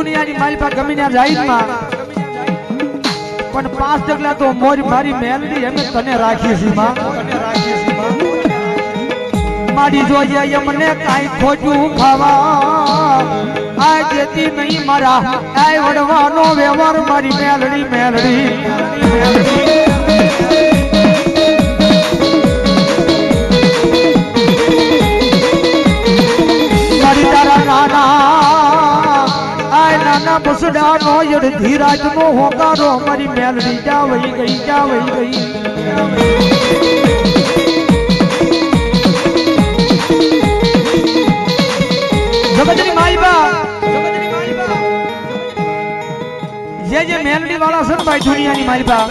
દુનિયાની માલપા ગમીને જાહેરમાં. પણ પાંચ ડગલા તો મોજ મારી મેલડી અમે તને રાખીએ છીએ માં. મારી જોઈએ એમને કાંઈ ખોટું ખાવા આ જેતી નહીં મારા. આ વડવાનો વ્યવહાર મારી મેલડી મેલડી મેલડી. યડ ધીરાજ નો હોકારો મારી મેલડી જા વહી ગઈ જા વહી ગઈ. જગતની માઈબા જે જે મેલડી વાળા છે ને ભાઈ દુનિયાની માઈબા,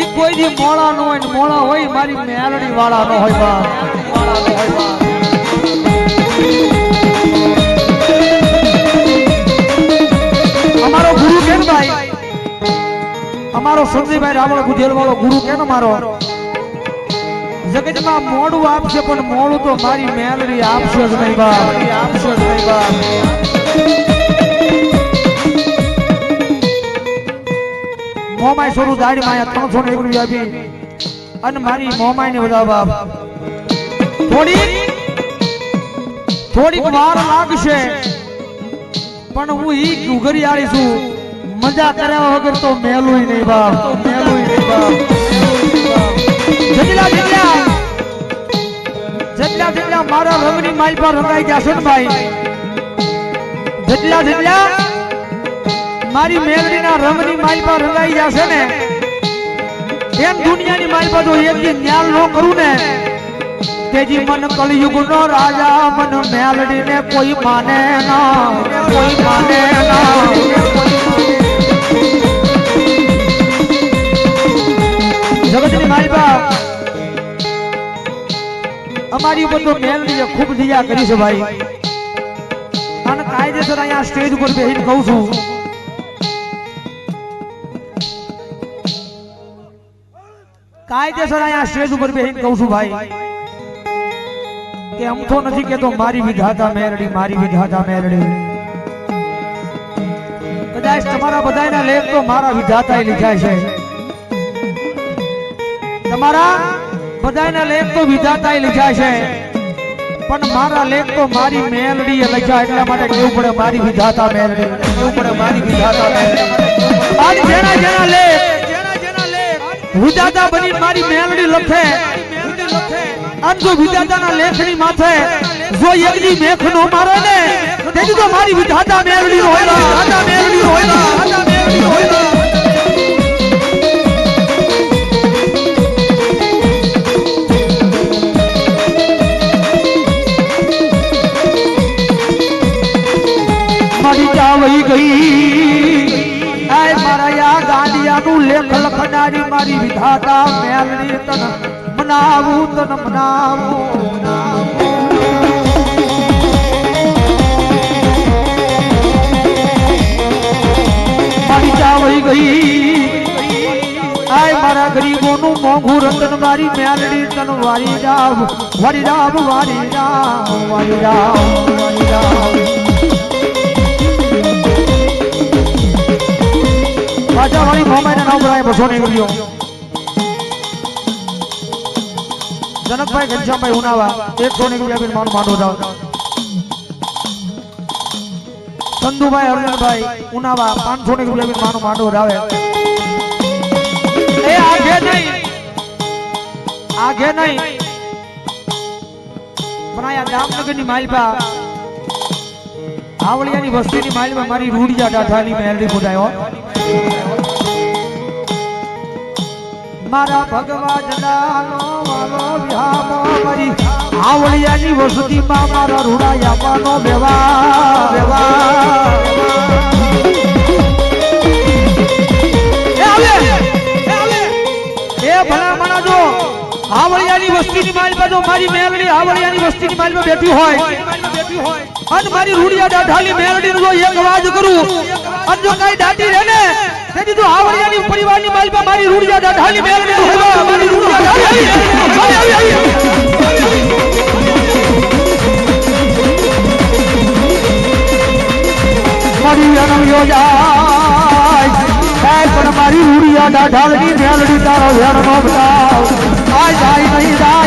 ઈ કોઈ દી મોળા નો હોય મોળા હોય, મારી મેલડી વાળા નો હોય બા વાળા નો હોય બા. અમારો ભાઈ અમારો સંજયભાઈ રાવળ ગુજેલ વાળો ગુરુ કેનો મારો? જગતમાં મોડું આપશે, પણ મોડું તો મારી મેલરી આપશે જ નહીં આપશે જ નહીં મોમાય સ્વરૂપ દાડી માયા ત્રણસો ને એક રૂપિયા આપી. અને મારી મોમાય ને બધા બાપ. થોડી થોડીક વાર લાગશે. પણ હું ઈ આળી છું. મજા કર્યા વગર તો મેલું નહીં બાપ. મેલું નહીં બાપ. જગલા જગલા જગલા જગલા મારા રમની માલ પર રંગાઈ ગયા છે ને ભાઈ. જેટલા જેટલા મારી મેલડીના રમની માલ પર રંગાઈ ગયા છે ને, એમ દુનિયાની માલ પર જો એક દી ન્યાલ ન કરું ને તેજી મન કલયુગ નો રાજા, મન મેલડી કોઈ માને ના, કોઈ માને ના. જગતની માલબા અમારી ઉપર તો મેલડીએ ખૂબ દિયા કરી છે ભાઈ. અને કાયદેસર અહીંયા સ્ટેજ ઉપર બેહીને કહું છું. કાયદેસર અહીંયા સ્ટેજ ઉપર બેહીને કહું છું ભાઈ. કે આમ નથી કેતો, મારી વિધાતા મેરડી, મારી વિધાતા મેરડી. કદાચ તમારા બધાના લેખ તો મારા વિધાતાએ લીધા છે. તમારા બધાના લેખ તો વિધાતાએ લીધા છે. પણ મારા લેખ તો મારી મેલડીએ લખ્યા, એટલા માટે કેવું પડે મારી વિધાતા મેલડી. કેવું પડે મારી વિધાતા મેલડી. જેના જેના લેખ, વિધાતા બની મારી મેલડી લખે. આમ વિધાતાના લેખની માથે, જો એકની મેખ નો મારે ને તેથી તો મારી મેલડી વિધાતા મેલડી હોય વિધાતા મેલડી હોય જાવઈ ગઈ. આય મારા આ ગાંડિયાનું લેખ લખનારી મારી વિધાતા મેલની તન મનાવું તન મનાવું મારી ગઈ. આય મારા ગરીબોનું મોંઘું રતન મારી વારી જાવ વારી જાવ વારી જાવ વારી જાવ, વારી રામ પાછા વાળી મોમાઈના નામ પર બસો ની ગયો જનકભાઈ ઘનશ્યામભાઈ ઉનાવા, એકસો ની રૂપિયા બિલ મારું માંડો જાવ. ચંદુભાઈ અર્જુનભાઈ ઉનાવા, પાંચસો ની રૂપિયા બિલ મારું માંડો રાવે એ આગે નહીં. આગે નહીં. પણ આયા જામનગરની માલપા આવળિયાની વસ્તીની માલમાં મારી રૂડિયા ડાઠાની મેલડી બોલાયો મારા ભગવા જડાનો વાલો વ્યામો મારી આવળિયાની વસતીમાં મારા રૂડા યામાનો વ્યવહાર વ્યવહાર. એ આવે એ આવે. એ ભલા મણા જો આવળિયાની વસ્તીની માલ જો મારી મેલડી આવળિયાની વસ્તીની માલમાં બેઠી હોય અને મારી રૂડિયા દાઢાલી મેલડી જો એક અવાજ કરું અને જો કઈ દાટી રહે ને, તો આવળિયાની પરિવારની માલમાં મારી રૂડિયા દાઢાલી મેલડી હોય મારી રૂડિયા દાઢાલી આવી આવી આવી વેણમ યોજાય એ પણ મારી રૂડિયા દાઢાળની મેલડી તારો વેણનો બતાવ. આય જાય નહીં જાય નહીં જાય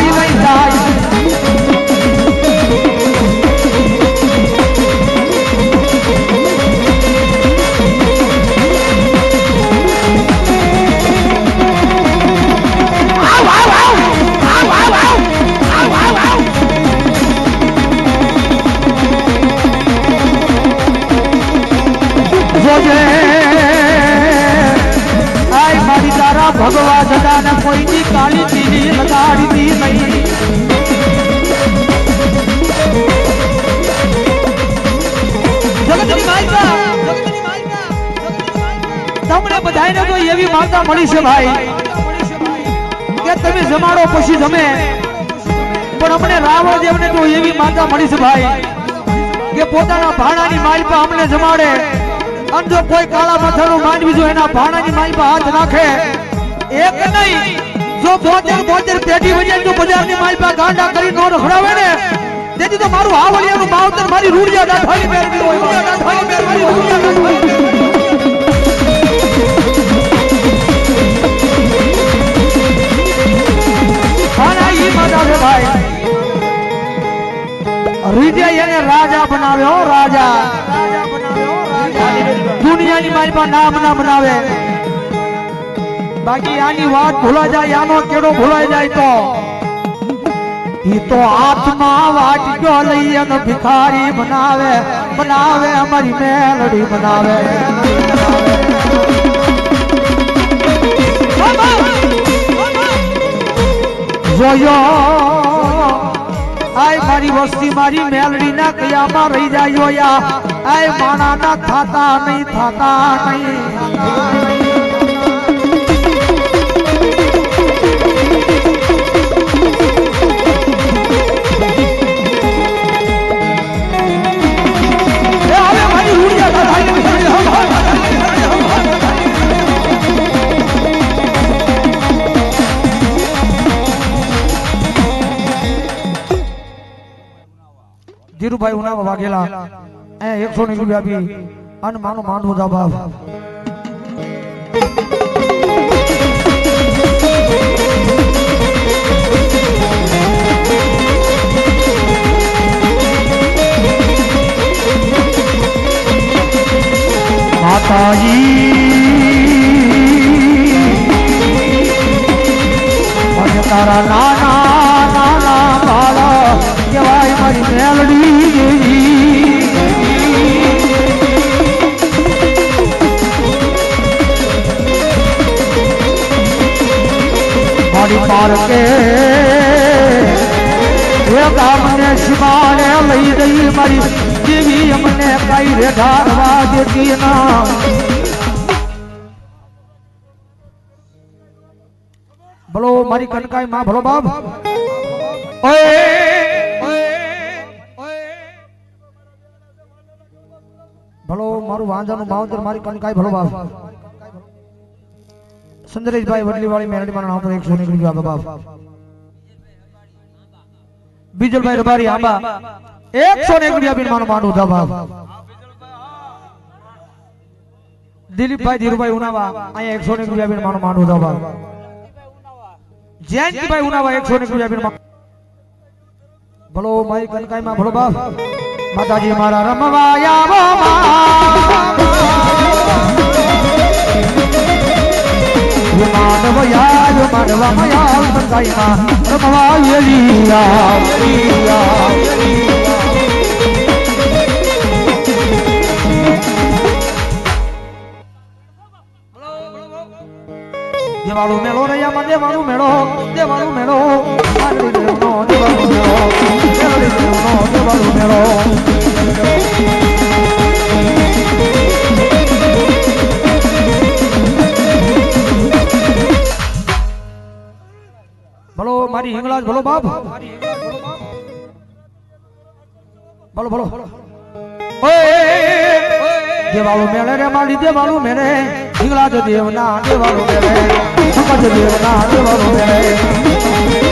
જોજે આય મારી તારા ભગવા જગાને કોઈની કાળી તીલી લગાડી નહીં. જગતની માલિકા તમને બધાયને તો એવી માતા મળી છે ભાઈ, કે તમે જમાડો પછી જમે. પણ અમને રાવણ દેવને તો એવી માતા મળી છે ભાઈ, કે પોતાના ભાણાની માલિકા અમને જમાડે. અને કોઈ કાળા પથ્થરનું માંડવી જો એના ભાણાની માલિકા હાથ નાખે. એક નહીં, જો બોતેર બોતેર પેઢી વજે જો બજારની માલિકા ગાંડા કરી નો રખડાવે ને, તેથી તો મારું આવલિયાનું માવતર મારી રૂડિયા દાઢાની મેળવી હોય. દાઢાની મેળવી રૂડિયા છે ભાઈ. રીજે એને રાજા બનાવ્યો, રાજા. દુનિયાની મારી નામ ના બનાવે. બાકી આની વાત ભૂલા જાય, આનો કેડો ભૂલાઈ જાય તો. હાથમાં વાટક્યો લઈ અને ભિખારી બનાવે બનાવે અમારી મેલડી બનાવે જોયો મારી મેલડી ના કયામાં રહી જોયા આય માણા ના થાતા નહીં થાતા નહીં. ધીરુભાઈ ઉનાવા વાઘેલા એ એકસો ની રૂપિયા આપી અને માનું બાપ. માતાજી. તારા નાના મારી પારકે. એ ગામને શિવાને લઈ ગઈ મારી જીવી અમને કઈ રે ધારવા દેતી ના. બોલો મારી કનકાઈ માં ભલો બાપ. ભલો મારું વાંજાનું માવતર મારી કનકાઈ ભલો બાપ. સુંદરેશભાઈ વડલી વાળી મેરડી મારા નામ પર એકસો નીકળી ગયો બાપ બીજલભાઈ રબારી આંબા એકસો નીકળી આપીને મારું માંડું ધા બાપ દિલીપભાઈ ધીરુભાઈ ઉનાવા અહીંયા એકસો નીકળી આપીને મારું માંડું ધા બાપ જયંતિભાઈ ઉનાવા એકસો નીકળી આપીને મા- ભલો મારી કનકાઈમાં ભલો બાપ માતાજી મારા રમવા આવો માનવ યાદ માનવા રમવા વેલી આવ, વેલી આવ, વેલી આવ. દેવાળું મેળો રૈયામાં દેવાળું મેળો દેવાળું મેળો મારડી દેવનો દેવાળું મેળો મેલડી દેવનો દેવાળું મેળો ભલો મારી હિંગળાજ ભલો બાપ. ભલો ભલો દેવાળું મેળે રે મારી દેવાળું મેળે. હિંગળાજ દેવના દેવાળું મેળે. દેવના દેવાળું મેળે.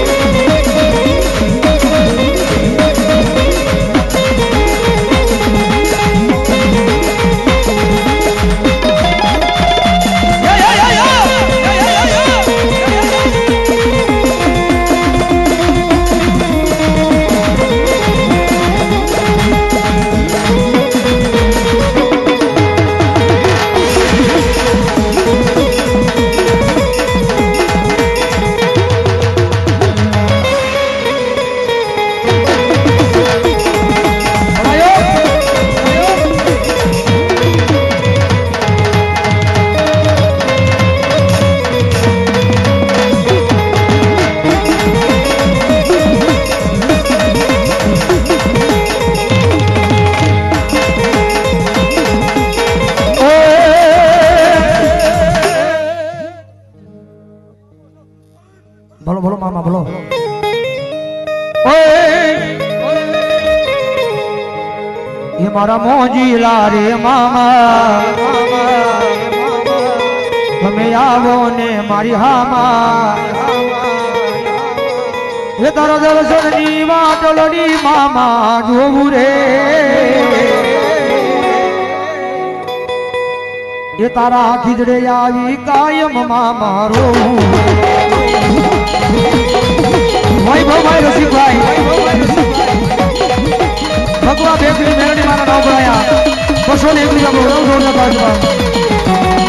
મોજીલા રે મામા, તમે આવો ને મારી હામા. એ તારા દર્શનની વાટલડી મામા જોવું રે. એ તારા ખીજડે આવી કાયમ મારો ભાઈ ભાઈ રસિકભાઈ. ભગવા બેકરી મેળવી બસો ને આપણો રવ જોડતા બાજુમાં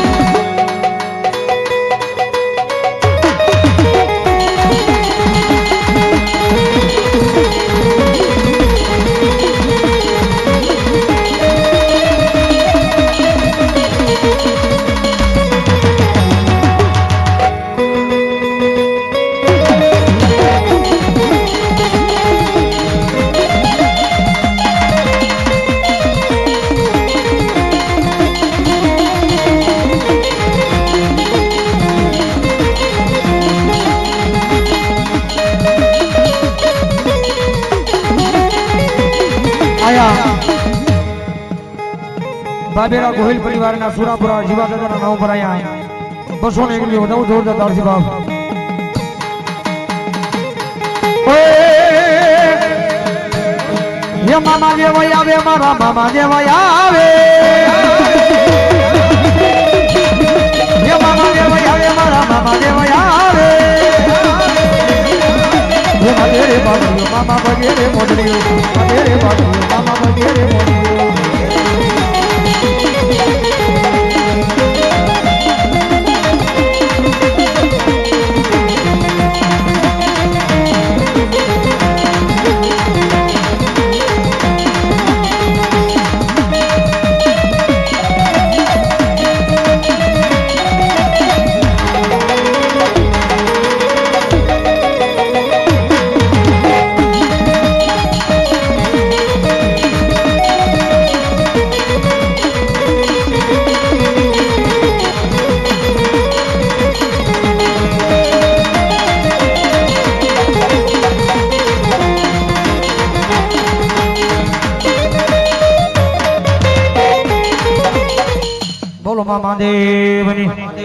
બાબેરા ગોહિલ પરિવારના સુરાપુરા જીવાદાદાના નામ પર આયા બસો ને એકલી નવ જોરદાર તારસી બાપ હે મામા દેવાય આવે મારા મામા દેવાય આવે હે મામા દેવાય આવે મારા મામા દેવાય આવે હે મારે બાબુ મામા વગેરે મોડલીઓ વગેરે બાબુ મામા વગેરે મોડલીઓ બોલો મામા દેવની